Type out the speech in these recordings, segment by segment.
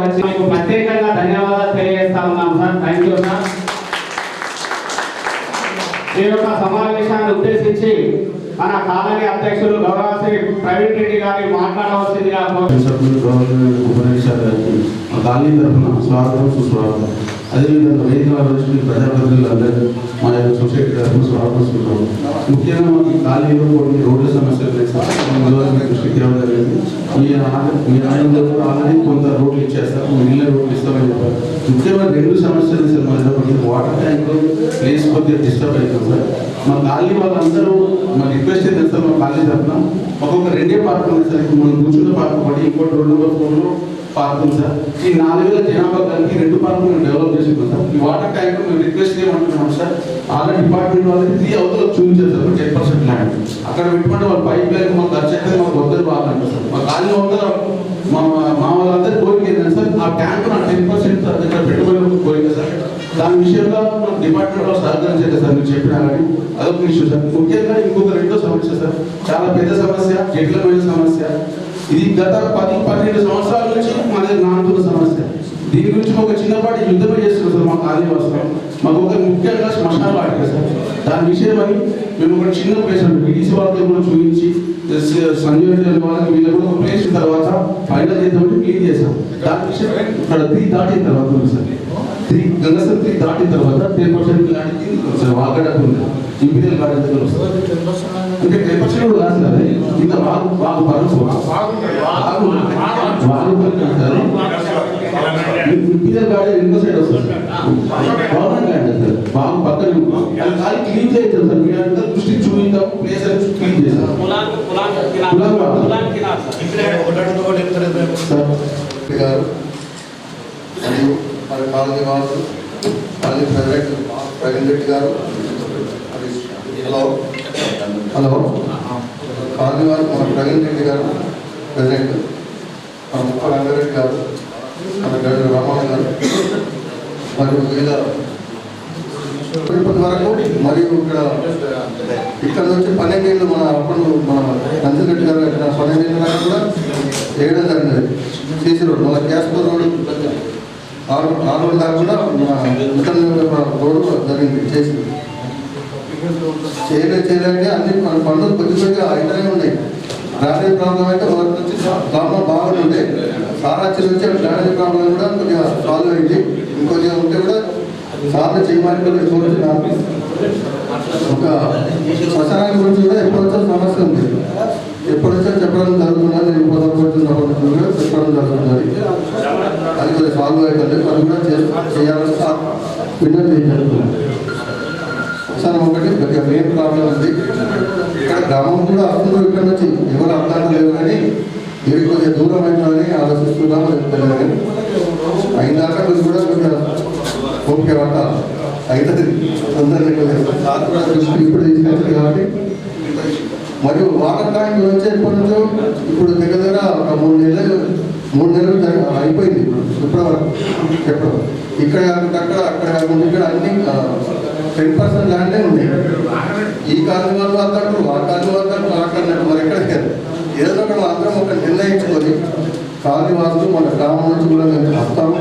వచ్చి మీకు ప్రత్యేకంగా ధన్యవాదాలు తెలియజేస్తా ఉన్నాం సార్. థ్యాంక్ యూ సార్ ఈ యొక్క సమావేశాన్ని ఉద్దేశించి మన కాలనీ అధ్యక్షులు గౌరవ శ్రీ ప్రవీణ్ రెడ్డి గారి మాట్లాడవలసిందిగా కోరు- ఉపనిషత్ గారికి మా కాలనీ తరఫున స్వాగతం సుస్వాగతం. అదేవిధంగా వేదిక ఆలోచన ప్రజాప్రతినిధులు అందరూ మా యొక్క సొసైటీ తరఫున స్వాగతం ముఖ్యంగా మాకు ఖాళీలో కొన్ని రోడ్ల సమస్యలు ఉన్నాయి దృష్టికి తేవడం జరిగింది మీ ఆ- మీ ఆనందంలో ఆల్రెడీ కొంత రోడ్లు ఇచ్చేస్తారు. మీ ఇళ్ళ రోడ్లు ఇస్తామని చెప్పారు. ముఖ్యంగా రెండు సమస్యలు సార్ మా దగ్గర. వాటర్ ట్యాంక్ ప్లేస్ కొద్దిగా డిస్టర్బ్ అవుతుంది సార్. మా ఖాళీ వాళ్ళందరూ మా రిక్వెస్ట్ ఏంటంటే సార్? మా ఖాళీ తరఫున ఒక్కొక్క రెండే పార్క్ ఉంది సార్. ఇప్పుడు మనం కూర్చున్న పార్క్ ఒకటి ఇంకోటి రెండు నెంబర్ ఫోన్లో పార్క్ ఉంది సార్. ఈ నాలుగు వేల జనాభా కలిపి రెండు పార్కులు డెవలప్ వాటర్ ట్యాంక్ మేము రిక్వెస్ట్ చేయమంటున్నాం సార్. ఆల్రెడీ డిపార్ట్మెంట్ వాళ్ళకి త్రీ అవతల చూపించారు సార్ టెన్ పర్సెంట్ ల్యాండ్. అక్కడ పెట్టుకుంటే వాళ్ళ పైప్ లైన్ మాకు ఖర్చు మాకు వద్దరు బాగుంటుంది సార్. మా కాలనీ వద్దరు మా మా వాళ్ళందరూ కోరిక ఏంటంటే సార్ ఆ ట్యాంక్ నా టెన్ పర్సెంట్ దగ్గర పెట్టుబడి కోరిక సార్. దాని విషయంలో మనం డిపార్ట్మెంట్ వాళ్ళు సహకరించారు సార్ మీరు చెప్పినా కానీ అదొక ఇష్యూ సార్. ముఖ్యంగా ఇంకొక రెండో సమస్య సార్. చాలా పెద్ద సమస్య జట్లమైన సమస్య. ఇది గత పది పన్నెండు సంవత్సరాల నుంచి మన దగ్గర నానుతున్న సమస్య. దీని గురించి ఒక చిన్నపాటి యుద్ధమే చేస్తున్నాం సార్ మా వాస్తవం మాకు ఒక ముఖ్యంగా శ్మశాన వాటిక సార్. దాని విషయమని మేము ఒక చిన్న ప్లేస్ అంటే బీటీసీ వాళ్ళతో కూడా చూపించి సంజయ్ వాళ్ళకి వీళ్ళు కూడా ఒక ప్లేస్ తర్వాత ఫైనల్ చేద్దామంటే క్లీన్ చేసాం దాని విషయం ఇక్కడ త్రీ దాటిన తర్వాత ఉంది సార్. త్రీ గంగసర్ త్రీ దాటిన తర్వాత టెన్ పర్సెంట్ లాంటి సార్. వాగడకు ఉంది ఇంపీరియల్ గార్డెన్ దగ్గర వస్తుంది అంటే టెన్ పర్సెంట్ కూడా కాదు సార్. ఇంత బాగు బాగు పరుపు బాగు బాగు ఇంపీరియల్ గార్డెన్ ఇంకో సైడ్ వస్తుంది గవర్నమెంట్ ల్యాండ్ సార్ బాగు పక్కన ఉంది. అది క్లీన్ చేయించాం సార్ మీరు అంతా దృష్టికి చూపించాం ప్లేస్ క్లీన్ రెడ్డి గారు మరియు మరి కాలనీ వాసు కాలనీ ప్రెసిడెంట్ ప్రవీణ్ రెడ్డి గారు మరి హలో హలో కాలనీ వారు మన ప్రవీణ్ రెడ్డి గారు ప్రెసిడెంట్. మన ముప్ప రంగారెడ్డి గారు. మన గడ్డ రామన్ గారు మరియు వివిధ ఇప్పటి వరకు మరియు ఇక్కడ ఇక్కడ నుంచి పన్నెండేళ్ళు మన అప్పుడు మన నందిరెడ్డి గారు ఇక్కడ పన్నెండేళ్ళ దాకా కూడా వేయడం జరిగినది సీసీ రోడ్ మన క్యాస్పూర్ రోడ్ ఆరు ఆరు రోజుల దాకా కూడా మన రోడ్ జరిగింది చేసింది చేయలేదు చేయలేదంటే అన్ని పనులు కొద్ది కొద్దిగా అయితేనే ఉన్నాయి. డ్రైనేజ్ ప్రాబ్లం అయితే మొదటి నుంచి ప్రాబ్లం బాగానే ఉండే. సారాచి నుంచి డ్రైనేజ్ ప్రాబ్లం కూడా కొద్దిగా సాల్వ్ అయింది. ఇంకొద్దిగా ఉంటే కూడా సార్లు చేయమని కూడా కోరుతున్నాను ఒక శ్మశానాల గురించి కూడా ఎప్పటి సమస్య ఉంది. ఎప్పటి నుంచో చెప్పడం జరుగుతున్నది నేను పొందబడుతున్నప్పటి కూడా చెప్పడం జరుగుతున్నది అది కొద్దిగా సాల్వ్ అవుతుంది అది కూడా చేయాలని సార్ విన్నది జరుగుతుంది సార్ ఒకటి కొద్దిగా మెయిన్ ప్రాబ్లం ఉంది. గ్రామం కూడా వస్తున్నారు ఇక్కడ నుంచి ఎవరు అర్థం లేవు కానీ ఇది కొంచెం దూరం అవుతుందని ఆలోచిస్తున్నాము తెలియదు కానీ అయినాక మీరు కూడా కొంచెం ఓకే వంట అవుతుంది అందరినీ దృష్టి ఇప్పుడు తీసుకెళ్తుంది కాబట్టి. మరియు వాటర్ ట్యాంక్ నుంచి ఎప్పటి నుంచో ఇప్పుడు దగ్గర దగ్గర ఒక మూడు నెలలు మూడు నెలలు అయిపోయింది. ఇప్పుడు ఇప్పటి ఇక్కడ అక్కడ అక్కడ ఇక్కడ అన్ని టెన్ పర్సెంట్ ల్యాండే ఉంది. ఈ కాలనీ వాళ్ళు అంటారు ఆ కాలనీ వాళ్ళు అంటారు మరి ఎక్కడికి ఏదో ఒకటి అందరం ఒక నిర్ణయించుకొని కాలనీ వాళ్ళు మన గ్రామం నుంచి కూడా మేము వస్తాము.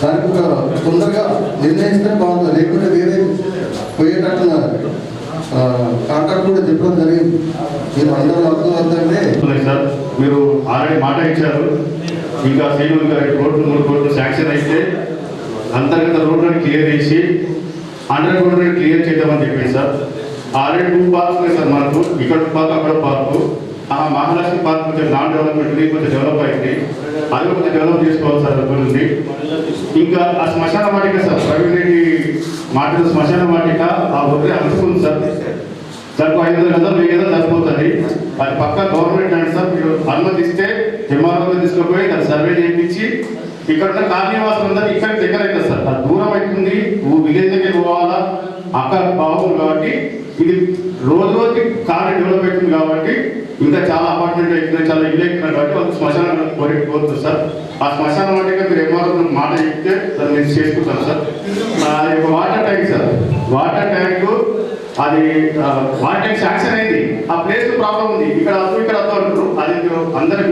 దానికి ఒక తొందరగా నిర్ణయిస్తే బాగుంటుంది. లేకుంటే వేరే పోయేటట్టు కాంటాక్ట్ కూడా చెప్పడం జరిగింది. మీరు అందరూ వద్దు వద్దంటే సార్. మీరు ఆల్రెడీ మాట ఇచ్చారు. ఇంకా శ్రీను ఇంకా రోడ్లు మూడు కోట్లు శాంక్షన్ అయితే అంతర్గత రోడ్లను క్లియర్ చేసి అండర్ గ్రౌండ్ క్లియర్ చేద్దామని చెప్పింది సార్. ఆల్రెడీ టూ పార్క్స్ ఉన్నాయి సార్ మనకు. ఇక్కడ పార్క్ అక్కడ పార్కు. ఆ మహాలక్ష్మి పార్క్ కొంచెం నాన్ డెవలప్మెంట్ ఉంది కొంచెం డెవలప్ అయింది. అది కొంచెం డెవలప్ చేసుకోవాలి సార్ అది ఉంది. ఇంకా ఆ శ్మశాన వాటిక సార్ ప్రవీణ్ రెడ్డి మాటలు శ్మశాన వాటిక ఆ ఒకటి అనుకుంది సార్. దానికి ఐదు వందల గంటలు వెయ్యి గంటలు సరిపోతుంది. అది పక్క గవర్నమెంట్ అండి సార్. మీరు అనుమతిస్తే ఎంఆర్ఓ తీసుకుపోయి దాన్ని సర్వే చేయించి ఇక్కడ ఉన్న కాలనీవాసులు అందరూ ఇక్కడ దగ్గర అవుతుంది సార్. దూరం అవుతుంది ఊ- విలేజ్ దగ్గరికి పోవాలా? అక్కడ బాగుంది కాబట్టి ఇది రోజు రోజుకి కార్ డెవలప్ అవుతుంది కాబట్టి ఇంకా చాలా అపార్ట్మెంట్ అవుతున్నాయి చాలా ఇల్లు అవుతున్నాయి కాబట్టి వాళ్ళు శ్మశానం కోరిక కోరుతుంది సార్. ఆ శ్మశానం అంటే మీరు ఏమాత్రం మాట చెప్తే సార్ నేను చేసుకుంటాను సార్. యొక్క water tank sir. Water tank అది ఆ, శాంక్షన్ అయింది. ఆ ప్లేస్ ప్రాబ్లం ఉంది. ఇక్కడ అద్దు ఇక్కడ అద్దు అంటారు అది మీరు అందరూ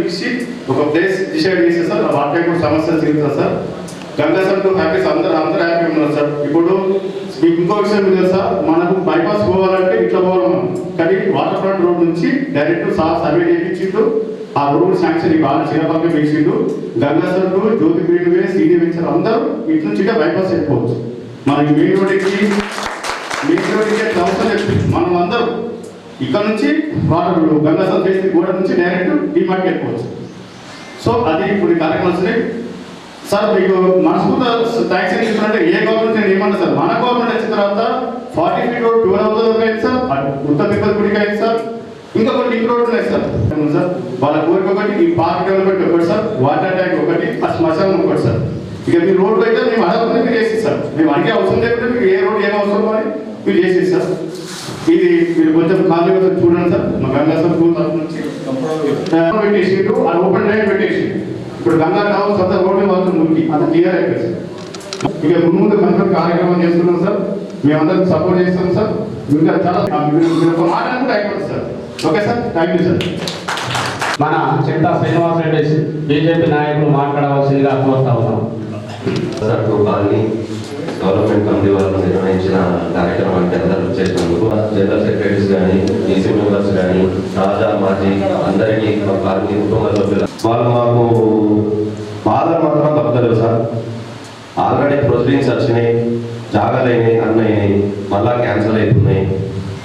ఒక ప్లేస్ డిసైడ్ చేసే సార్ వాటి వాటర్ సమస్యలు సమస్య తీరుతుంది సార్. గంగా సార్ టు హ్యాపీస్ అందరూ అందరూ హ్యాపీ ఉన్నారు సార్. ఇప్పుడు ఇంకో విషయం మీద సార్. మనకు బైపాస్ పోవాలంటే ఇట్లా పోవాలి మనం. కానీ వాటర్ ఫ్రంట్ రోడ్ నుంచి డైరెక్ట్ సార్ సర్వే చేయించిండు ఆ రోడ్ శాంక్షన్ ఈ బాగా చిన్నపక్క వేసిండు. గంగా సార్ టు జ్యోతి పీఠ సీనియర్ అందరూ ఇటు నుంచి బైపాస్ వెళ్ళిపోవచ్చు మనకి మెయిన్ రోడ్కి మెయిన్ రోడ్కి అవసరం లేదు మనం అందరూ ఇక్కడ నుంచి వాటర్ గంగా సార్ చేసిన గోడ నుంచి డైరెక్ట్ డీ మార్కెట్ పోవచ్చు. సో అది ఇప్పుడు ఈ వస్తున్నాయి. సార్ మీకు మనస్ఫూర్త ట్యాక్స్ తీసుకుంటే ఏ గవర్నమెంట్ నేను ఏమన్నా సార్? మన గవర్నమెంట్ వచ్చిన తర్వాత forty feet road two thousand అయింది సార్. ఉత్తర తిరుపతి గుడికి అయింది సార్. ఇంకా కొన్ని లింక్ రోడ్ ఉన్నాయి సార్. సార్? వాళ్ళ కోరిక ఒకటి ఈ పార్క్ డెవలప్మెంట్ ఒకటి సార్. వాటర్ ట్యాంక్ ఒకటి ఆ శ్మశానం ఒకటి సార్. ఇక మీ రోడ్డు అయితే మేము అడగకుండా మీరు వేసి సార్ మేము అడిగే అవసరం లేకపోతే మీకు ఏ రోడ్ ఏం అవసరం అని మీరు చేసి సార్ ఇది మీరు కొంచెం ఖాళీ కొంచెం చూడండి సార్. మా గంగా సార్ స్కూల్ తరఫు నుంచి పెట్టేసిండు అది ఓపెన్ డ్రైన్ పెట్టేసి ఇప్పుడు గంగా టవర్స్ అంతా రోడ్డు మాత్రం మురికి అది క్లియర్ అయిపోయింది సార్. ఇక ముందు ముందు కనుక కార్యక్రమం చేస్తున్నాం సార్. మేమందరం సపోర్ట్ చేస్తాం సార్. ఇంకా చాలా మాట అయిపోతుంది sir. Okay sir? Thank you sir మన చింతా శ్రీనివాస్ రెడ్డి బీజేపీ నాయకులు మాట్లాడవలసిందిగా కోరుతా ఉన్నాం. సర్కు కాలనీ గవర్నమెంట్ కమిటీ వాళ్ళు నిర్వహించిన కార్యక్రమానికి అందరూ చేసినందుకు జనరల్ సెక్రటరీస్ కానీ ఈసీ మెంబర్స్ కానీ రాజా మాజీ అందరికీ మా పార్టీ కుటుంబ సభ్యులు వాళ్ళు మాకు బాధలు మాత్రం తప్పలేదు సార్. ఆల్రెడీ ప్రొసీడింగ్స్ వచ్చినాయి జాగాలైనాయి అన్నయ్యాయి మళ్ళా క్యాన్సిల్ అవుతున్నాయి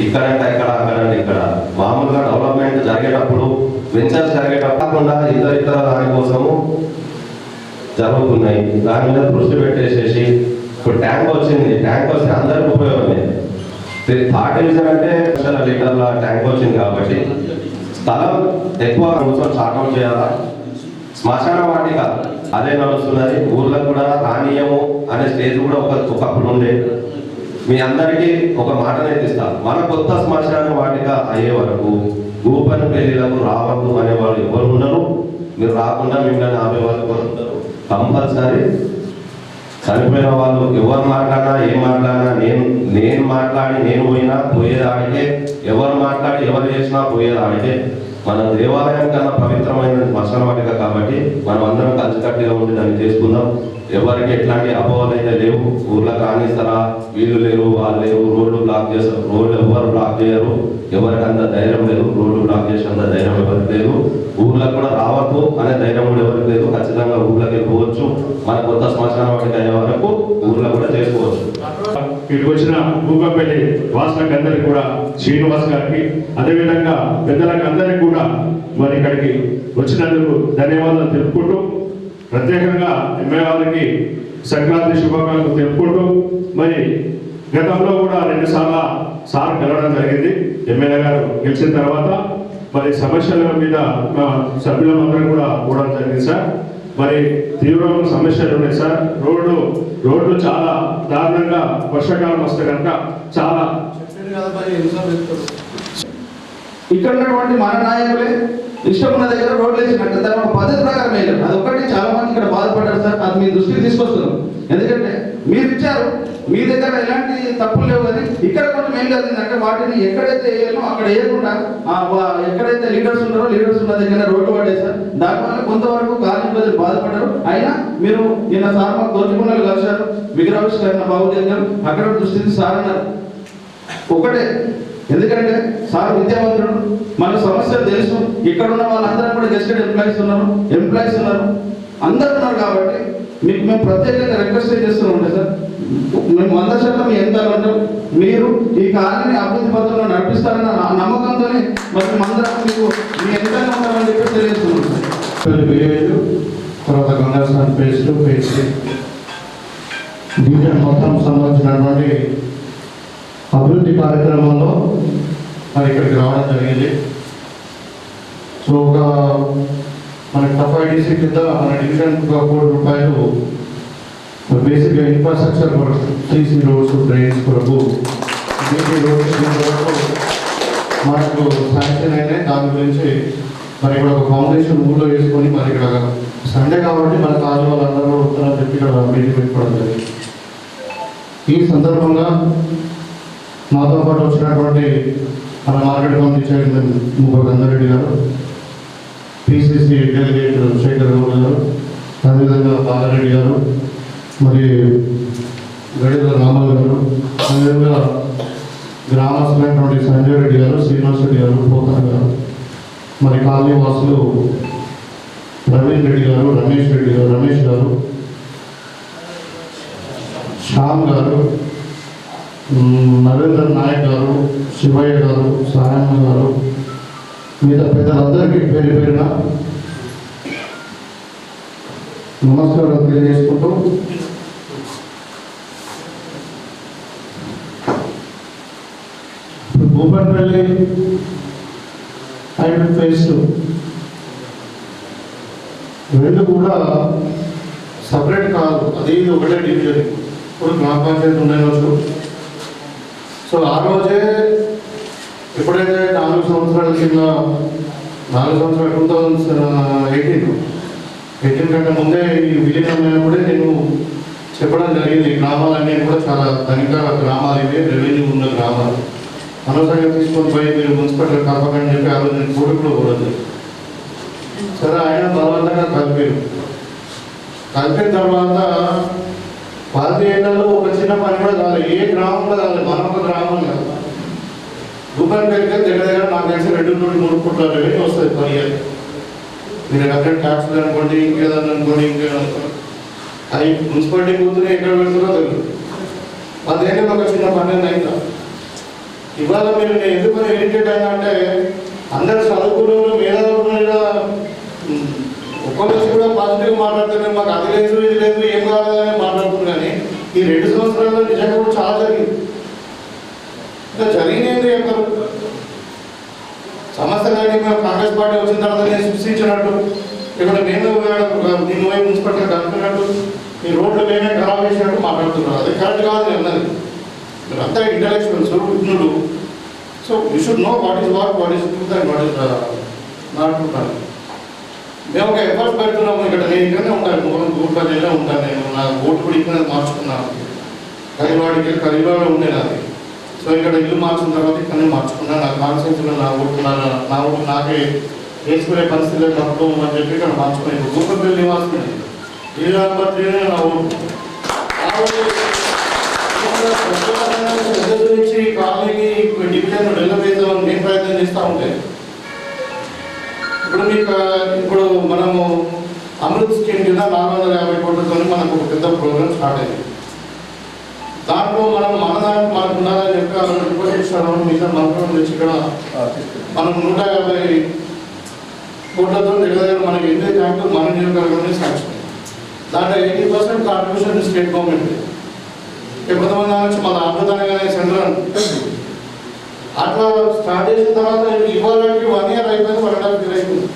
ఇక్కడంటే ఇక్కడ అక్కడంటే ఇక్కడ? మామూలుగా డెవలప్మెంట్ జరిగేటప్పుడు వెంచర్స్ జరిగేటప్పుడు కాకుండా ఇతర ఇతర దానికోసము జరుగుతున్నాయి. దాని మీద దృష్టి పెట్టేసేసి ఇప్పుడు ట్యాంక్ వచ్చింది ట్యాంక్ వస్తే అందరికి ఉపయోగమే థర్డ్ డివిజన్ అంటే లక్షల లీటర్ల ట్యాంక్ వచ్చింది కాబట్టి స్థలం ఎక్కువ కూర్చొని షార్ట్అవుట్ చేయాలా? శ్మశాన వాటిక అదే నడుస్తున్నది. ఊర్లో కూడా రానీయము అనే స్టేజ్ కూడా ఒక ఒకప్పుడు ఉండే. మీ అందరికీ ఒక మాట నేర్పిస్తా. మన కొత్త శ్మశాన వాటిక అయ్యే వరకు గూపని పెళ్ళిలకు రావద్దు అనే వాళ్ళు ఎవరు ఉండరు? మీరు రాకుండా మిమ్మల్ని ఆమె వాళ్ళు ఎవరు ఉండరు? కంపల్సరీ చనిపోయిన వాళ్ళు ఎవరు మాట్లాడినా ఏం మాట్లాడినా నేను నేను మాట్లాడి నేను పోయినా పోయేది ఆడితే ఎవరు మాట్లాడి ఎవరు చేసినా పోయేది ఆడితే మన దేవాలయం కన్నా పవిత్రమైన వర్షం వాటిక కాబట్టి మనం అందరం కలిసికట్టుగా ఉండి దాన్ని చేసుకుందాం. ఎవరికి ఎట్లాంటి అపోహలు అయితే లేవు. ఊర్లో కానిస్తారా వీళ్ళు లేరు వాళ్ళు లేరు. రోడ్లు బ్లాక్ చేస్తారు రోడ్లు ఎవరు బ్లాక్ చేయరు. ఎవరికి అంత ధైర్యం లేదు. రోడ్లు బ్లాక్ చేసేంత ధైర్యం ఎవరికి లేదు. ఊర్లో కూడా రావద్దు అనే ధైర్యం కూడా ఎవరికి లేదు. ఖచ్చితంగా ఊర్లోకి పోవచ్చు. మన కొత్త శ్మశాన వాటిక అయ్యే వరకు ఊర్లో కూడా చేసుకోవచ్చు. ఇటు వచ్చిన భూకంపల్లి వాసులకు అందరికి కూడా శ్రీనివాస్ గారికి అదేవిధంగా పెద్దలకు అందరికీ కూడా మరి ఇక్కడికి వచ్చినందుకు ధన్యవాదాలు తెలుపుకుంటూ ప్రత్యేకంగా ఎమ్మెల్యే వాళ్ళకి సంక్రాంతి శుభాకాంక్షలు తెలుపుకుంటూ మరి గతంలో కూడా రెండుసార్లు సార్ కలవడం జరిగింది. ఎమ్మెల్యే గారు గెలిచిన తర్వాత మరి సమస్యల మీద మా కూడా కూడా జరిగింది సార్. మరి తీవ్రమైన సమస్యలు ఉన్నాయి సార్. రోడ్లు రోడ్లు చాలా దారుణంగా వర్షాకాలం వస్తే కనుక చాలా ఇక్కడ ఉన్నటువంటి మన నాయకులే ఇష్టం ఉన్న దగ్గర రోడ్లు వేసినట్టు దాని ఒక పద్ధతి ప్రకారం వేయలేదు అది ఒకటి చాలా మంది ఇక్కడ బాధపడ్డారు సార్. అది మీ దృష్టికి తీసుకొస్తున్నాం. ఎందుకంటే మీరు ఇచ్చారు. మీ దగ్గర ఎలాంటి తప్పులు లేవు కానీ ఇక్కడ కొంచెం ఏం జరిగిందంటే వాటిని ఎక్కడైతే వేయాలో అక్కడ వేయకుండా ఎక్కడైతే లీడర్స్ ఉన్నారో లీడర్స్ ఉన్న దగ్గర రోడ్డు పడేశారు దానివల్ల కొంతవరకు కాలం ప్రజలు బాధపడ్డారు. అయినా మీరు నిన్న సార్ మాకు తోటికొండలు కలిశారు విగ్రహావిష్కరణ బాబు దగ్గర అక్కడ దృష్టికి సార్ అన్నారు. ఒకటే ఎందుకంటే సార్ విద్యావంతుడు మన సమస్యలు తెలుసు. ఇక్కడ ఉన్న వాళ్ళందరూ కూడా గెస్టెడ్ ఎంప్లాయీస్ ఉన్నారు ఎంప్లాయీస్ ఉన్నారు. అందరు ఉన్నారు కాబట్టి మీకు మేము ప్రత్యేకంగా రిక్వెస్ట్ చేస్తూ సార్. మేము వంద శాతం మీ ఎంత ఉంటాం. మీరు ఈ కార్యని అభివృద్ధి పత్రంలో నడిపిస్తారన్న నమ్మకంతోనే మరి అందరం మీకు మీ ఎంత ఉంటామని చెప్పి తెలియజేస్తున్నాం సార్. తర్వాత గంగాస్థాన్ పేస్ట్ టూ డివిజన్ మొత్తం సంబంధించినటువంటి అభివృద్ధి కార్యక్రమంలో మరి ఇక్కడికి రావడం జరిగింది. సో ఒక మన టఫ్ ఐడిసి కింద మన డివిజన్ ఒక కోటి రూపాయలు బేసిక్గా ఇన్ఫ్రాస్ట్రక్చర్ కొరకు రోడ్స్ డ్రైన్స్ కొరకు బీసీ రోడ్స్ దీని మనకు శాంక్షన్ అయినాయి. దాని గురించి మరి ఇక్కడ ఒక ఫౌండేషన్ ఊళ్ళో వేసుకొని మరి ఇక్కడ సండే కాబట్టి మన కాలు వాళ్ళందరూ కూడా వస్తారని చెప్పి ఇక్కడ మీటింగ్ పెట్టుకోవడం జరిగింది. ఈ సందర్భంగా మాతో పాటు వచ్చినటువంటి మన మార్కెట్ కమిటీ చైర్మన్ ముగ్గురు గంగారెడ్డి గారు పిసిసి డెలిగేట్ శేఖర్ గౌడ్ గారు అదేవిధంగా బాలారెడ్డి గారు మరి గడిల రామారావు గారు అదేవిధంగా గ్రామస్తులైనటువంటి సంజయ్ రెడ్డి గారు శ్రీనివాస్ రెడ్డి గారు పోతన్ గారు మరి కాలనీ వాసులు ప్రవీణ్ రెడ్డి గారు రమేష్ రెడ్డి గారు రమేష్ గారు శ్యామ్ గారు నరేంద్ర నాయక్ గారు శివయ్య గారు సాయమ్మ గారు మిగతా పెద్దలందరికీ పేరు పేరున నమస్కారం తెలియజేసుకుంటూ భూపన్పల్లి అండ్ ఫేస్ రెండు కూడా సపరేట్ కాదు. అది ఇది ఒకటే డివిజన్. ఇప్పుడు గ్రామ పంచాయతీ ఉండవచ్చు సో ఆ రోజే ఎప్పుడైతే నాలుగు సంవత్సరాల కింద నాలుగు సంవత్సరాలు టూ థౌజండ్ ఎయిటీన్ ఎయిటీన్ కంటే ముందే ఈ విలీనం కూడా నేను చెప్పడం జరిగింది. ఈ గ్రామాలన్నీ కూడా చాలా ధనిక గ్రామాలు ఇవి రెవెన్యూ ఉన్న గ్రామాలు. అనవసరంగా తీసుకొని పోయి మీరు మున్సిపల్ కాపాడని చెప్పి ఆ రోజు నేను కోటి కూడా కూడదు సరే ఆయన బలవంతంగా కలిపారు కలిపిన తర్వాత పది ఏళ్ళలో ఒక చిన్న పని కూడా కాలేదు ఏ గ్రామంలో కాలేదు మన ఒక గ్రామం కాదు. రూపాయలు పెరిగితే దగ్గర దగ్గర నాకు తెలిసి రెండు నుండి మూడు కోట్ల రెవెన్యూ వస్తుంది పర్ ఇయర్ మీరు ఎక్కడ ట్యాక్స్లు అనుకోండి ఇంకేదన్నా అనుకోండి ఇంకేదన్నా అవి మున్సిపాలిటీ కూతురు ఎక్కడ పెడుతుందో తెలియదు పదేళ్ళు ఒక చిన్న పన్నెండు అయిందా ఇవాళ మీరు నేను ఎందుకు ఎడిటెడ్ అయినా అంటే అందరు చదువుకున్న మేధావులు ఒక్కొక్కరు కూడా పాజిటివ్ మాట్లాడుతున్నారు మాకు అది లేదు ఇది లేదు ఏం కావాలని మాట్లాడుతున్నారు. ఈ రెండు సంవత్సరాల్లో నిజంగా కూడా చాలా జరిగింది. ఇంకా జరిగినది చెప్పరు సమస్య కానీ మేము కాంగ్రెస్ పార్టీ వచ్చిన తర్వాత నేను సృష్టించినట్టు ఇక్కడ నేను దీని వైపు మున్సిపల్గా కనుక్కున్నట్టు ఈ రోడ్లు నేనే ఖరాబ్ చేసినట్టు మాట్లాడుతున్నారు. అది కరెక్ట్ కాదు నేను అన్నది. మీరంతా intellectuals విజ్ఞులు so you should know what is what what is truth and what is not truth మేము ఒక ఎఫర్ట్ పెడుతున్నాము ఇక్కడ. నేను ఇక్కడనే ఉంటాను మూలం గూడ్పల్లిలో ఉంటాను నేను నా ఓటు కూడా ఇక్కడ మార్చుకున్నాను. కరీవాడికి కరీవాడ ఉండే నాది. సో ఇక్కడ ఇల్లు మార్చిన తర్వాత ఇక్కడనే మార్చుకున్నాను నా కాన్సెన్స్లో నా ఓటు నా నా ఓటు నాకే వేసుకునే పరిస్థితిలో తప్పదు అని చెప్పి ఇక్కడ మార్చుకున్నాను ఇప్పుడు గూడ్పల్లి నివాసం శ్రీరామపత్రినే నా ఓటు. నుంచి కాలనీకి డివిజన్ డెవలప్ నేను ప్రయత్నం చేస్తూ ఉంటాను ఇప్పుడు మీకు ఇప్పుడు అమృత్ స్కీమ్ కింద నాలుగు వందల యాభై కోట్లతో మనకు ఒక పెద్ద ప్రోగ్రామ్ స్టార్ట్ అయింది. దాంట్లో మనం మన దాంట్లో మనకు ఉండాలని చెప్పి ఆ రిపోర్ట్ ఇస్తాను మిగతా తెచ్చి ఇక్కడ మనం నూట యాభై కోట్లతో దగ్గర దగ్గర మనకి ఎన్ని ట్యాంకులు మన నియోజకవర్గంలో శాంక్షన్ దాంట్లో eighty percent contribution state government కొంతమంది అనొచ్చు మన అద్భుతంగానే సెంట్రల్ అట్లా స్టార్ట్ చేసిన తర్వాత ఇవ్వాలంటే వన్ ఇయర్ అయిపోయింది వన్ అండ్ హాఫ్ ఇయర్ అయిపోయింది.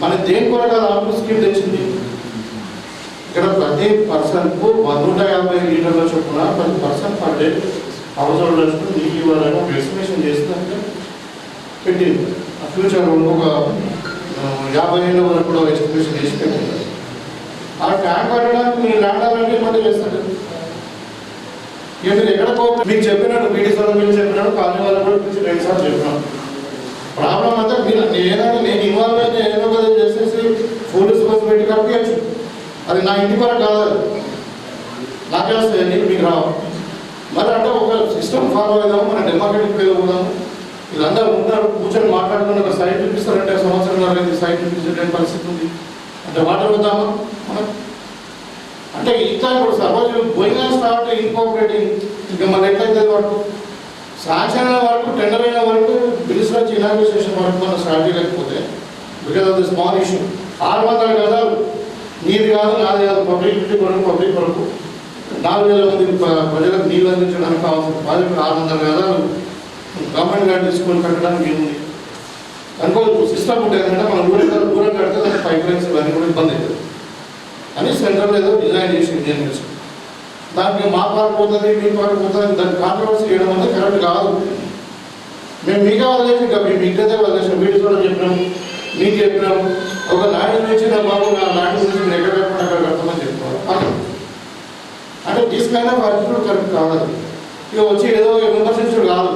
మన దేని కొరకు అది స్కీమ్ తెచ్చింది? ఇక్కడ ప్రతి పర్సన్కు నూట యాభై లీటర్ల చొప్పున ప్రతి పర్సన్ పర్ డే హౌస్ లక్షలు నీళ్ళు ఇవ్వాలని ఒక ఎస్టిమేషన్ చేస్తుందంటే పెట్టింది. ఆ ఫ్యూచర్ ఒక యాభై ఏళ్ళ వరకు కూడా ఎస్టిమేషన్ చేసి పెట్టింది. ఆ ట్యాంక్ కట్టడానికి మీరు ల్యాండ్ అలాంటి చేస్తారు. ఇక మీరు ఎక్కడ కోపం మీకు చెప్పినాడు పీటీ సార్ మీరు చెప్పినాడు కాలనీ వాళ్ళు కూడా రెండు సార్లు చెప్పినాను ప్రాబ్లం అంతా మీరు ఏదైనా నేను ఇన్వాల్వ్ అయితే చేసేసి ఫుడ్ స్కోర్స్ పెట్టి కప్పించచ్చు అది నా ఇంటి పర కాదు. నాకే వస్తాయి మీకు రావు. మరి అంటే ఒక సిస్టమ్ ఫాలో అవుదాము మన డెమోక్రటిక్ వేలో పోదాము. వీళ్ళందరూ ఉన్నారు కూర్చొని మాట్లాడుకుని ఒక సైట్ చూపిస్తారంటే సంవత్సరం అయింది సైట్ చూపించలేని పరిస్థితి ఉంది. అంటే వాటర్ వద్దామా మనం అంటే ఇంకా ఇప్పుడు సపోజ్ పోయినా స్టార్ట్ ఇన్కోపరేటింగ్ ఇంకా మన ఎట్లయితే వరకు? శాంక్షన్ అయిన వరకు టెండర్ అయిన వరకు బిల్స్ వచ్చి ఇనాగ్రేషన్ వరకు మనం స్టార్ట్ లేకపోతే because of the small issue ఆరు వందల కదా నీది కాదు నాది కాదు. పబ్లిక్ కొరకు పబ్లిక్ కొరకు. నాలుగు వేల మంది ప్రజలకు నీళ్ళు అందించడానికి కావాల్సిన ప్రాజెక్టు ఆరు వందల కదా గవర్నమెంట్ గారు తీసుకొని కట్టడానికి ఏముంది అనుకో సిస్టమ్ ఉంటుంది ఏంటంటే మనం ఊరి ఊరం కడితే దానికి పైప్ లైన్స్ ఇవన్నీ కూడా ఇబ్బంది అవుతుంది అని సెంట్రల్ ఏదో డిజైన్ చేసి ఇంజనీర్స్ దానికి మా పార్క్ పోతుంది మీ పార్క్ పోతుంది దాన్ని కాంట్రవర్సీ చేయడం అనేది కరెక్ట్ కాదు. మేము మీకే వదిలేసి ఇంకా మేము మీకైతే వదిలేసాం వీడియో కూడా చెప్పినాము. నేను చెప్పినాము ఒక ల్యాండ్ నుంచి నా బాబు నా ల్యాండ్ నుంచి నేను ఎక్కడ అక్కడ కట్టమని చెప్తున్నాను అంటే దిస్ కైండ్ ఆఫ్ కరెక్ట్ కాదు ఇక వచ్చి ఏదో విమర్శించుడు కాదు.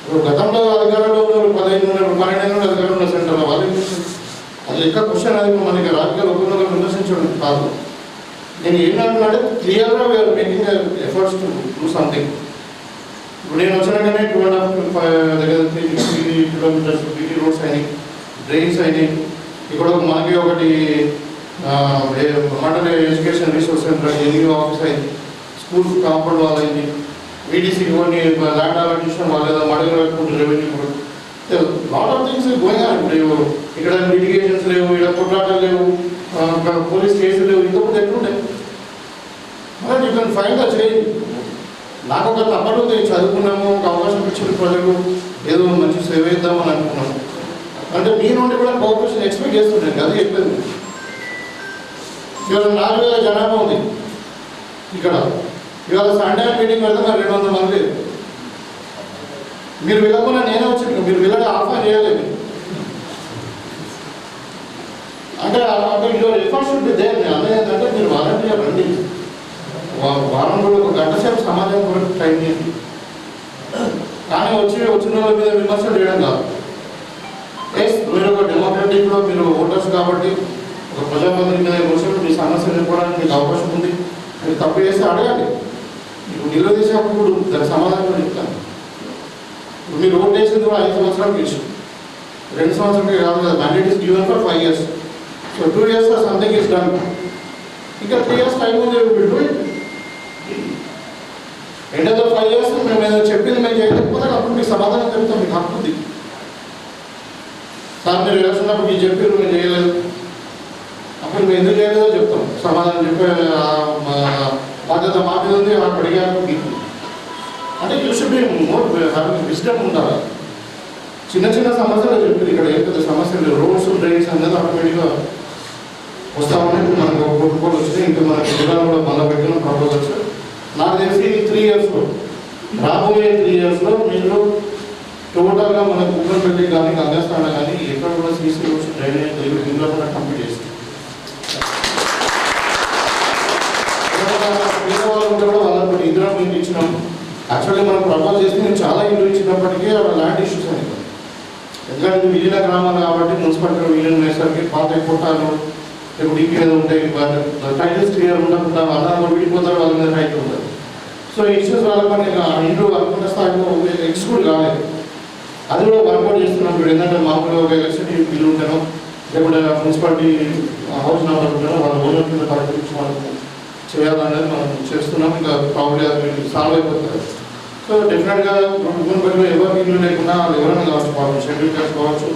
ఇప్పుడు గతంలో అధికారంలో ఉన్నారు పదిహేను పన్నెండు అధికారంలో సెంటర్లో వాళ్ళు అది ఎక్కడ క్వశ్చన్ అది మనకి రాజకీయ రూపంలో విమర్శించడం కాదు. నేను ఏమంటున్నాడే క్లియర్గా we are making efforts to do something ఇప్పుడు నేను వచ్చినాకనే టూ అండ్ హాఫ్ ఫైవ్ దగ్గర కిలోమీటర్స్ బీటీ రోడ్స్ అయినాయి. డ్రైన్స్ అయినాయి. ఇక్కడ మనకి ఒకటి Mandal education resource centre new office అయింది. స్కూల్ కాంపౌండ్ వాళ్ళు అయింది. వీడీసీకి కొన్ని ల్యాండ్ అలాటేషన్ వాళ్ళు ఏదో మడలు పెట్టుకుంటారు రెవెన్యూ కూడా. Lot of things going on లేవు ఇక్కడ లిటిగేషన్స్ లేవు ఇక్కడ కొట్లాటలు లేవు పోలీస్ కేసులు లేవు ఇంకొకటి ఎట్లుంటాయి మరి you can find the change నాకు ఒక తప్పదు ఉంది చదువుకున్నాము ఒక అవకాశం ఇచ్చిన ప్రజలు ఏదో మంచి సేవ ఇద్దామని అనుకున్నాము అంటే మీ నుండి కూడా కోఆపరేషన్ ఎక్స్పెక్ట్ చేస్తుంటాను అది చెప్పింది. ఇవాళ నాలుగు వేల జనాభా ఉంది ఇక్కడ. ఇవాళ సండే మీటింగ్ పెడతాం రెండు వందల మంది మీరు వెళ్ళకుండా నేనే వచ్చి మీరు వెళ్ళడం ఆఫర్ చేయలేదు అంటే అంటే ఇంట్లో ఎఫర్ట్స్ ఉంటే దేని అదే ఏంటంటే మీరు వాలంటీర్ వారం రోజులు ఒక గంట సేపు సమాజం కొరకు టైం చేయండి కానీ వచ్చి వచ్చిన వాళ్ళ మీద విమర్శలు చేయడం కాదు. ఎస్ మీరు ఒక డెమోక్రటిక్లో మీరు ఓటర్స్ కాబట్టి ఒక ప్రజాప్రతినిధి మీద విమర్శలు మీ సమస్యలు చెప్పడానికి మీకు అవకాశం ఉంది. మీరు తప్పు చేస్తే అడగండి మీకు నిలదీసేటప్పుడు దానికి సమాధానం కూడా చెప్తాను. మీరు ఓట్ వేసింది కూడా ఐదు సంవత్సరాలు గెలిచి రెండు సంవత్సరాలకి కాదు కదా mandate is given for five years so two years something is done ఇంకా త్రీ ఇయర్స్ టైం ఉంది will do it end of five years మేము ఏదో చెప్పింది మేము చేయకపోతే అప్పుడు మీకు సమాధానం చెప్తాం మీకు హక్కు ఉంది. సార్ మీరు వేస్తున్నప్పుడు మీరు చెప్పారు మేము చేయలేదు. అప్పుడు మేము ఎందుకు చేయలేదో చెప్తాం. సమాధానం చెప్పే బాధ్యత మా మీద ఉంది అక్కడ అడిగారు మీకు. అంటే you should be more having wisdom ఉండాలి. చిన్న చిన్న సమస్యలు చెప్పింది ఇక్కడ ఏ పెద్ద సమస్యలు రోడ్స్ డ్రైన్స్ అనేది ఆటోమేటిక్గా వస్తామని మనకు ఒక ప్రోటోకాల్ వచ్చినాయి ఇంకా మనకి జిల్లాలో కూడా మళ్ళీ పెట్టిన ప్రపోజల్స్ నాకు తెలిసి త్రీ ఇయర్స్లో రాబోయే త్రీ ఇయర్స్లో మీరు టోటల్గా మన కుక్కలపల్లి కానీ గంగాస్థానం కానీ ఎక్కడ కూడా సీసీ రోడ్స్ డ్రైనేజ్ ఇంట్లో కూడా కంప్లీట్ చేస్తాం పేదవాళ్ళు ఉంటే కూడా వాళ్ళకి ఇందిరా ఇచ్చినాం. యాక్చువల్లీ మనం ప్రపోజ్ చేస్తే నేను చాలా ఇల్లు ఇచ్చినప్పటికీ అక్కడ ల్యాండ్ ఇష్యూస్ అని ఎందుకంటే ఇది గ్రామాలు కాబట్టి మున్సిపాలిటీ విలీనం వేసరికి పాత కొట్టాలు ఇప్పుడు ఇంక ఏదో ఉంటాయి టైటిల్స్ క్లియర్ ఉండకుండా అన్నారు విడిపోతారు వాళ్ళ మీద టైటిల్ ఉంటుంది సో ఇష్యూస్ వల్ల కొన్ని ఇంట్లో అనుకున్న స్థాయిలో ఎక్స్క్లూడ్ కాలేదు. అది కూడా వర్కౌట్ చేస్తున్నాం ఇప్పుడు ఏంటంటే మామూలుగా ఒక ఎలక్ట్రిసిటీ బిల్లు ఉంటాను లేకుంటే మున్సిపాలిటీ హౌస్ నెంబర్ ఉంటాను వాళ్ళ ఓనర్ కింద పరిపాలించి ఇచ్చి చేయాలనేది మనం చేస్తున్నాం. ఇంకా ప్రాబ్లీ అది సాల్వ్ అయిపోతుంది. సో డెఫినెట్గా గుంపల్లిలో ఎవరికి ఇల్లు లేకుండా వాళ్ళు ఎవరైనా కావచ్చు పాపం షెడ్యూల్ కాస్ట్ కావచ్చు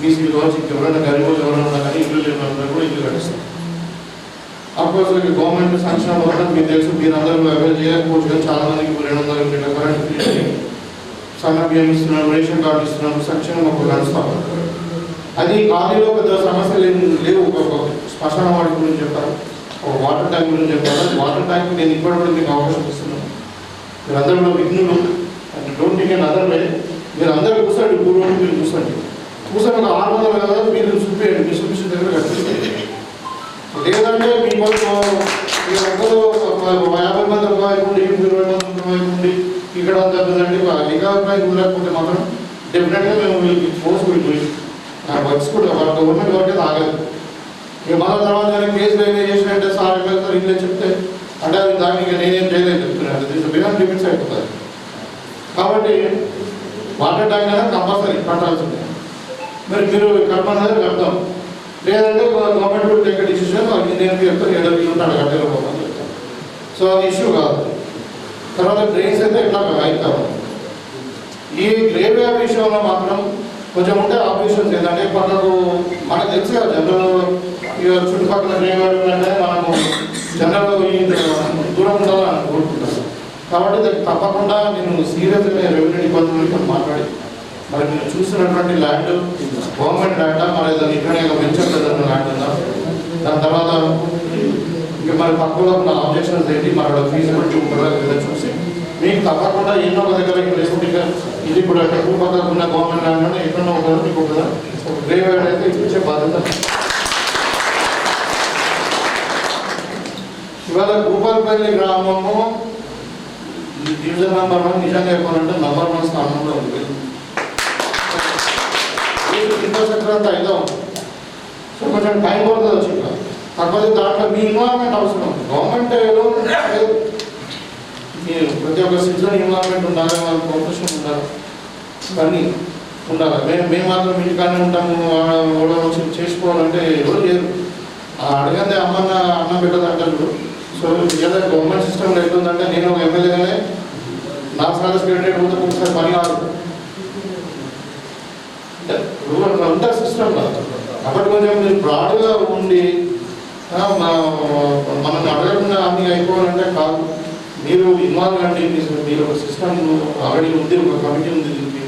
బీసీలు కావచ్చు ఇంకెవరైనా గరీబులు ఎవరైనా ఉన్నా కానీ ఇల్లు లేని వాళ్ళందరూ కూడా ఇల్లు కట్టిస్తారు. అఫ్కోర్స్ గవర్నమెంట్ సంక్షేమ పథకం మీకు తెలుసు మీరు అందరూ అవైల్ చేయకపోవచ్చు కానీ చాలా మందికి రెండు వందల యూనిట్ల కరెంట్ సన్న బియ్యం ఇస్తున్నాం రేషన్ కార్డు ఇస్తున్నాం సంక్షేమం ఒక నడుస్తాం అది ఖాళీలో పెద్ద సమస్యలు ఏం లేవు. ఒక ఒక శ్మశాన గురించి చెప్పారు ఒక వాటర్ ట్యాంక్ గురించి చెప్పారు వాటర్ ట్యాంక్ నేను ఇప్పటికీ మీకు అవకాశం ఇస్తున్నాను. మీరందరూ అందరిలో విఘ్నులు. And don't take another way మీరు అందరూ కూర్చోండి పూర్వం మీరు కూర్చోండి. కూర్చొని ఒక ఆరు వందల కదా మీరు చూపించండి మీరు చూపించిన దగ్గర కట్టించండి లేదంటే మీ కోసం మీరందరూ యాభై మంది ఒక ఉండి ఇరవై మంది ఒక ఉండి ఇక్కడ తగ్గదండి ఏకాభిప్రాయం లేకపోతే మాత్రం డెఫినెట్గా మేము మీకు ఫోర్స్ పెట్టుకుని వర్క్స్ కూడా వాళ్ళ గవర్నమెంట్ కాబట్టి అది ఆగదు. ఇక మళ్ళీ తర్వాత కానీ కేసులు ఏమైనా చేసినట్టే సార్ వెళ్తారు ఇట్లా చెప్తే. అంటే అది దాన్ని ఇక నేనేం చేయలేదు చెప్తున్నాను దీంట్లో బిహాన్ లిమిట్స్ అయిపోతుంది కాబట్టి వాటర్ ట్యాంక్ అనేది కంపల్సరీ పట్టాల్సిందే. మరి మీరు కట్టమన్నది కడతాం. లేదంటే గవర్నమెంట్ కూడా టేక్ డిసిషన్ ఇంజనీర్కి చెప్తారు ఏదో వీళ్ళు ఉంటాడు కట్టేలో పోతాను చెప్తాను సో అది ఇష్యూ కాదు. తర్వాత డ్రైన్స్ అయితే ఇట్లా అవుతాము ఈ గ్రేవ్ యాప్ విషయంలో మాత్రం కొంచెం ఉంటే ఆపరేషన్స్ ఏంటంటే మనకు మనకు తెలుసు కదా జనరల్ ఇక చుట్టుపక్కల గ్రేవ్ యాప్ అంటే మనము జనరల్ దూరం ఉండాలని కోరుకుంటాం కాబట్టి దానికి తప్పకుండా నేను సీరియస్గా రెవెన్యూ డిపార్ట్మెంట్తో మాట్లాడి మరి మీరు చూసినటువంటి ల్యాండ్ గవర్నమెంట్ ల్యాండ్? మరి దాన్ని ఇక్కడే వెంచర్ లేదన్న ల్యాండ్ ఉందా? దాని తర్వాత ఇంకా మరి పక్కలో ఉన్న ఆబ్జెక్షన్స్ ఏంటి? మరి ఫీజిబిలిటీ ఉంటుందా లేదా చూసి మీకు తప్పకుండా ఎన్నో ఒక దగ్గర ఇక్కడ వేసుకుంటే ఇది ఇప్పుడు అంటే పక్కన ఉన్న గవర్నమెంట్ ల్యాండ్ ఎక్కడో ఒక మీకు ఒక ఒక గ్రేవ్ అయితే ఇచ్చే బాధ్యత. ఇవాళ భూపాలపల్లి గ్రామము డివిజన్ నెంబర్ వన్ నిజంగా చెప్పాలంటే నంబర్ వన్ స్థానంలో ఉంది. ఇన్ఫ్రాస్ట్రక్చర్ అంతా సో కొంచెం టైం పడుతుంది వచ్చి కాకపోతే దాంట్లో మీ ఇన్వాల్వ్మెంట్ అవసరం. గవర్నమెంట్ ఏదో లేదు. మీరు ప్రతి ఒక్క సిటీలో ఇన్వాల్వ్మెంట్ ఉండాలి వాళ్ళ ప్రొఫెషన్ ఉండాలి. ఇవన్నీ ఉండాలి. మేము మేము మాత్రం ఇంటికానే ఉంటాము. ఎవరో వచ్చి చేసుకోవాలంటే ఎవరు లేరు. ఆ అడగందే అమ్మన్న అన్నం పెట్టదు అంటారు సో ఏదో గవర్నమెంట్ సిస్టమ్లో ఎట్లుందంటే నేను ఒక ఎమ్మెల్యేగానే నా సార్ సెక్రటరీ పోతే ఒకసారి పని కాదు రూరల్ అంతా సిస్టమ్ కాబట్టి కొంచెం మీరు బ్రాడ్గా ఉండి మనం అడగకుండా అన్ని అయిపోవాలంటే కాదు. మీరు ఇన్వాల్వ్ అంటే మీరు ఒక సిస్టమ్ ఆల్రెడీ ఉంది ఒక కమిటీ ఉంది దీనికి.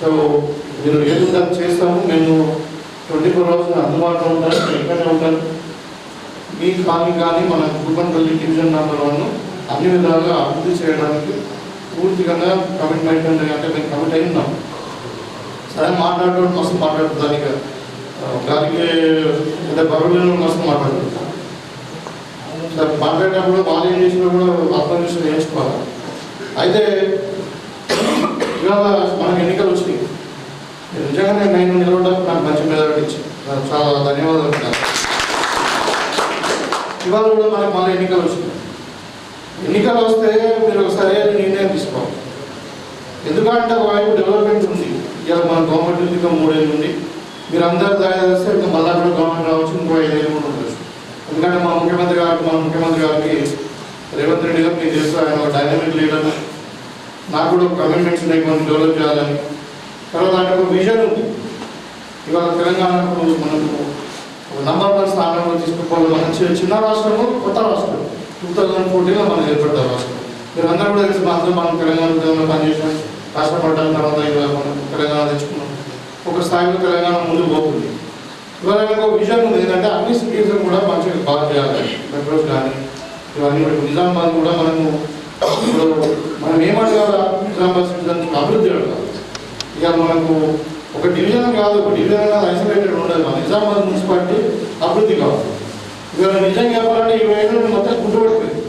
సో మీరు ఏదో దాన్ని చేస్తాము. మేము ట్వంటీ ఫోర్ అవర్స్ అందుబాటులో ఉంటాను ఎక్కడే ఉంటాను మీ కానీ కానీ మన కుటుంబంపల్లి డివిజన్ నంబర్లను అన్ని విధాలుగా అభివృద్ధి చేయడానికి పూర్తిగా కమిట్మెంట్ అంటే మేము కమిట్ అయి ఉన్నాం. సరే మాట్లాడటం మస్తు మాట్లాడుతుంది దానికి దానికి అంటే బరువులను మస్తు మాట్లాడుతుంది సరే మాట్లాడేటప్పుడు వాళ్ళు ఏం చేసినా కూడా అర్థం చేసి నేర్చుకోవాలి అయితే ఇవాళ మనకు ఎన్నికలు వచ్చినాయి. నిజంగా నేను నిలబడడానికి నాకు మంచి మెజారిటీ ఇచ్చింది నాకు చాలా ధన్యవాదాలు ఇవాళ కూడా మనకు మళ్ళీ ఎన్నికలు వచ్చినాయి. ఎన్నికలు వస్తే మీరు సరైన నిర్ణయం తీసుకోవాలి. ఎందుకంటే ఒకవైపు డెవలప్మెంట్ ఉంది. ఇలా మన గవర్నమెంట్ ఉంది ఇంకా మూడేళ్ళు ఉంది. మీరు అందరు చేస్తే ఇంకా మళ్ళా కూడా గవర్నమెంట్ రావచ్చు ఇంకో ఐదేళ్ళు కూడా ఉండొచ్చు. ఎందుకంటే మా ముఖ్యమంత్రి గారు మా ముఖ్యమంత్రి గారికి రేవంత్ రెడ్డి గారు నేను చేస్తూ ఆయన ఒక డైనమిక్ లీడర్ నాకు కూడా ఒక కమిట్మెంట్స్ ఉన్నాయి మనం డెవలప్ చేయాలని. తర్వాత అంటే ఒక విజన్ ఉంది. ఇవాళ తెలంగాణకు మనకు ఒక నంబర్ వన్ స్థానంలో తీసుకుపోవాలి. మన చిన్న రాష్ట్రము కొత్త రాష్ట్రం. టూ థౌజండ్ ఫోర్టీన్లో మనం ఏర్పడ్డ రాష్ట్రం. మీరు అందరూ కూడా తెలిసి అందరూ మనం తెలంగాణ ఉద్యమంలో పనిచేసాం కష్టపడ్డాం తర్వాత ఇవాళ మనం తెలంగాణ తెచ్చుకున్నాం. ఒక స్థాయిలో తెలంగాణ ముందుకు పోతుంది. ఇవాళ మనకు ఒక విజన్ ఉంది. ఏంటంటే అన్ని సిటీస్ కూడా మంచిగా బాగా చేయాలి. మెట్రోస్ కానీ ఇవన్నీ నిజామాబాద్ కూడా మనము ఇప్పుడు మనం ఏమడగాల నిజామాబాద్ సిటిజన్స్ అభివృద్ధి అడగాలి? ఇక మనకు ఒక డివిజన్ కాదు. ఒక డివిజన్ ఐసోలేటెడ్ ఉండదు. మన నిజామాబాద్ మున్సిపాలిటీ అభివృద్ధి కావాలి. ఇవాళ నిజంగా చెప్పాలంటే ఈ ఏళ్ళు మొత్తం గుర్తుపడిపోయింది.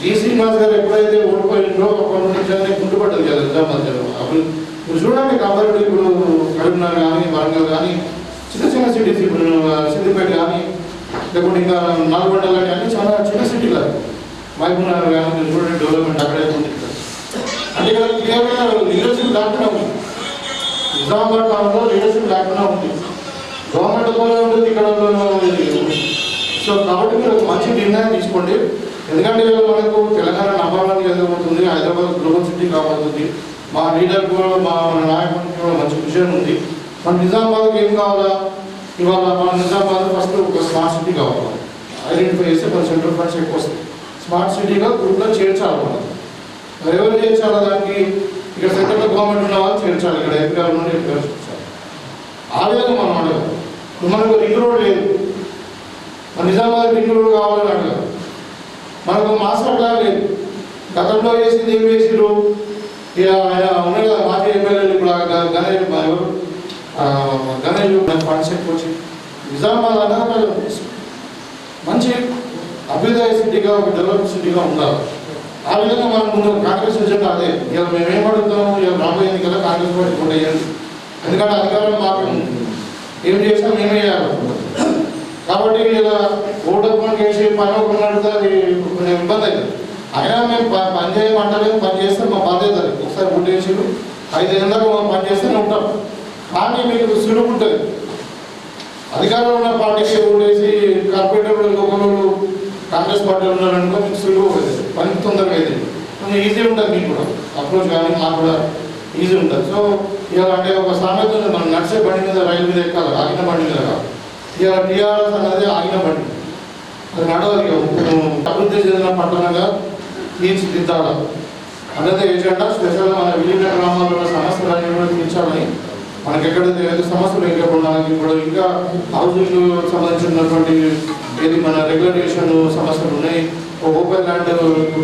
డి శ్రీనివాస్ గారు ఎప్పుడైతే ఓడిపోయిందో అప్పటి నుంచి గుర్తుపడ్డది కదా నిజామాబాద్ అభివృద్ధి ఇప్పుడు చూడండి కాబట్టి ఇప్పుడు కరీంనగర్ కానీ వరంగల్ కానీ చిన్న చిన్న సిటీస్ ఇప్పుడు సిద్దిపేట కానీ లేకుంటే ఇంకా నల్గొండ కానీ అన్ని చాలా చిన్న సిటీలు అవి మహబూబ్ కానీ మీరు చూడండి డెవలప్మెంట్ అక్కడే ఉంది. అంటే కదా క్లియర్గా లీడర్షిప్ లేకుండా ఉంది. నిజామాబాద్ టౌన్లో లీడర్షిప్ లేకుండా ఉంది. గవర్నమెంట్ కూడా ఉంటుంది ఇక్కడ సో కాబట్టి మీరు ఒక మంచి నిర్ణయం తీసుకోండి. ఎందుకంటే మనకు Telangana number one Hyderabad global city కాబోతుంది. మా లీడర్ కూడా మా నాయకుడికి కూడా మంచి విషయం ఉంది. మన నిజామాబాద్కి ఏం కావాలా? ఇవాళ మన నిజామాబాద్ ఫస్ట్ ఒక స్మార్ట్ సిటీ కావాలి. ఐడెంటిఫై చేస్తే మన సెంట్రల్ ఫండ్స్ ఎక్కువ వస్తాయి. స్మార్ట్ సిటీగా గ్రూప్లో చేర్చాలి మనం. మరి ఎవరు చేర్చాలా దానికి? ఇక్కడ సెంట్రల్ గవర్నమెంట్ ఉన్న వాళ్ళు చేర్చాలి. ఇక్కడ ఎంపీ గారు నుండి ఎంపీ ఆ విధంగా మనం అడగాలి. ఇప్పుడు మనకు రింగ్ రోడ్ లేదు. మన నిజామాబాద్ రింగ్ రోడ్ కావాలని అడగాలి. మనకు మాస్టర్ ప్లాన్ లేదు. గతంలో వేసింది ఏం వేసిరు ఇక ఆయన ఉన్నాయి కదా మాజీ ఎమ్మెల్యేలు ఇప్పుడు గణేష్ మా ఎవరు గణేష్ నాకు ఫండ్స్ వచ్చి నిజామాబాద్ అనేది ఒక మంచి అభ్యుదయ సిటీగా ఒక డెవలప్ సిటీగా ఉండాలి. ఆ విధంగా మనం ముందు కాంగ్రెస్ ఎజెండా అదే. ఇక మేము ఏం అడుగుతాము? ఇక రాబోయే ఎన్నికల్లో కాంగ్రెస్ పార్టీ కూడా వేయండి ఎందుకంటే అధికారం మాకు ఏం చేసినా మేమే చేయాలి. కాబట్టి ఇలా ఓటప్పుడు చేసి పని ఒకటి అది కొంచెం ఇబ్బంది అయింది. అయినా మేము ప- పని చేయమంటలేదు పని చేస్తే మా బాధ్యత ఒకసారి గుడ్డ వేసి ఐదేళ్ళ దాకా మనం పనిచేస్తూనే ఉంటాం. కానీ మీకు సులువు ఉంటుంది. అధికారంలో ఉన్న పార్టీకి ఉండేసి కార్పొరేటర్లు లోకల్ కాంగ్రెస్ పార్టీలో ఉన్నారనుకో మీకు సులువు అవుతుంది పని తొందరగా అయితే కొంచెం ఈజీ ఉంటుంది మీకు కూడా. అప్రోచ్ కానీ మాకు కూడా ఈజీ ఉంటుంది. సో ఇవాళ అంటే ఒక సామెత ఉంది. మనం నడిచే బండి మీద రైలు మీద ఎక్కాలి. ఆగిన బండి మీద కాదు. ఇవాళ టీఆర్ఎస్ అనేది ఆగిన బండి. అది నడవాలి అభివృద్ధి చెందిన పట్టణంగా తీర్చిదిద్దాలి. అన్నదే ఏజెండా స్పెషల్ మన విలీన గ్రామాల్లో ఉన్న సమస్యలన్నీ కూడా తీర్చాలని మనకి ఎక్కడైతే ఏదైతే సమస్యలు ఇంకా ఇప్పుడు ఇంకా హౌసింగ్ సంబంధించినటువంటి ఏది మన రెగ్యులరేషన్ సమస్యలు ఉన్నాయి ఓపెన్ ల్యాండ్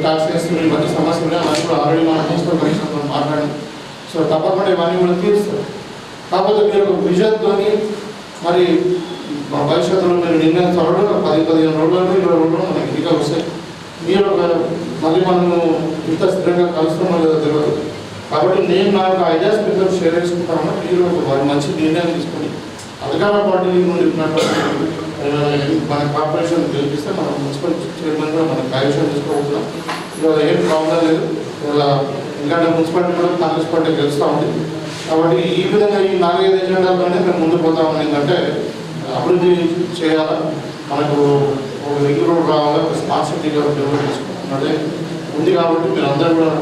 ట్యాక్స్ వేస్తున్న ఇవన్నీ సమస్యలు ఉన్నాయి అలాంటి కూడా ఆల్రెడీ మన మున్సిపల్ కమిషనర్ మాట్లాడి. సో తప్పకుండా ఇవన్నీ కూడా తీరుస్తారు కాకపోతే మీరు ఒక మరి భవిష్యత్తులో మీరు నిన్న త్వరలో పది పదిహేను రోజుల్లో ఇరవై రోజుల్లో మనకి ఇంకా వస్తాయి. మీరు ఒక మళ్ళీ మనము ఇంత స్థిరంగా కలుస్తున్నాం లేదో తెలియదు. కాబట్టి నేను నా యొక్క ఐడియాస్ మీతో షేర్ చేసుకుంటాను మీరు ఒక మరి మంచి నిర్ణయం తీసుకొని అధికార పార్టీ నుండి మన కార్పొరేషన్ గెలిపిస్తే మనం మున్సిపల్ చైర్మన్ కూడా మనం కైవసం తీసుకోబోతున్నాం ఇవాళ ఏం ప్రాబ్లం లేదు. ఇవాళ ఎందుకంటే మున్సిపాలిటీ కూడా కాంగ్రెస్ పార్టీ గెలుస్తూ ఉంది. కాబట్టి ఈ విధంగా ఈ నాలుగైదు ఎజెండాలోనే మేము ముందుకు పోతా ఉన్నాం. ఏంటంటే అభివృద్ధి చేయాలా? మనకు ఒక రెగ్యులర్ రోడ్ ఒక స్మార్ట్ డెవలప్ చేసుకుంటున్నదే ఉంది కాబట్టి మీరు అందరూ కూడా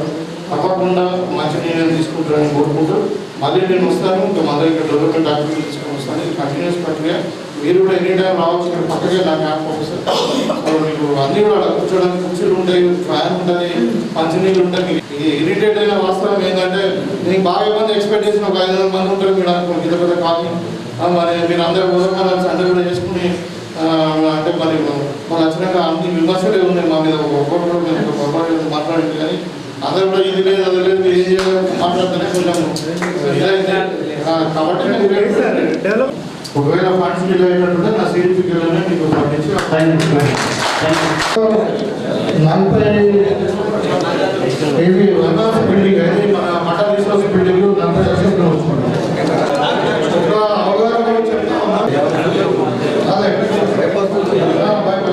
తప్పకుండా మంచి నిర్ణయం తీసుకుంటారని కోరుకుంటూ మళ్ళీ నేను వస్తాను ఇంకా మళ్ళీ ఇక్కడ డెవలప్మెంట్ డాక్యుమెంట్ తీసుకొని వస్తాను. ఇది కంటిన్యూస్ ప్రక్రియ. మీరు కూడా ఎనీ టైం రావచ్చు ఇక్కడ పక్కకే నా క్యాంప్ ఆఫీసర్ సో మీకు అన్ని కూడా కూర్చోడానికి కుర్చీలు ఉంటాయి ఫ్యాన్ ఉంటుంది మంచినీళ్ళు ఉంటాయి. ఇది ఇరిటేట్ అయిన వాస్తవం ఏంటంటే నేను బాగా మంది ఎక్స్పెక్ట్ చేసిన ఒక ఐదు వందల మంది ఉంటారు మీరు అనుకోండి. పెద్ద పెద్ద కాలనీ మరి మీరు అందరూ ఉదయం సండే కూడా చేసుకుని అంటే మరి మన వచ్చినాక అన్ని విమర్శలే ఉన్నాయి మా మీద? ఒక్కొక్కరు పొరపాటు మాట్లాడింది కానీ అందరూ కూడా ఇది లేదు అది లేదు ఏం చేయాలి మాట్లాడితేనే కొంచెం ఇదైతే ఆ, కాబట్టి ఒకవేళ ఫండ్స్ బిల్ అయినట్టుంటే నా సీడీపీలోనే మీకు పంపించి నలభై ఇది రంగాస బిల్డింగ్ అయితే మన మఠ రిసోర్స్ బిల్డింగ్ నలభై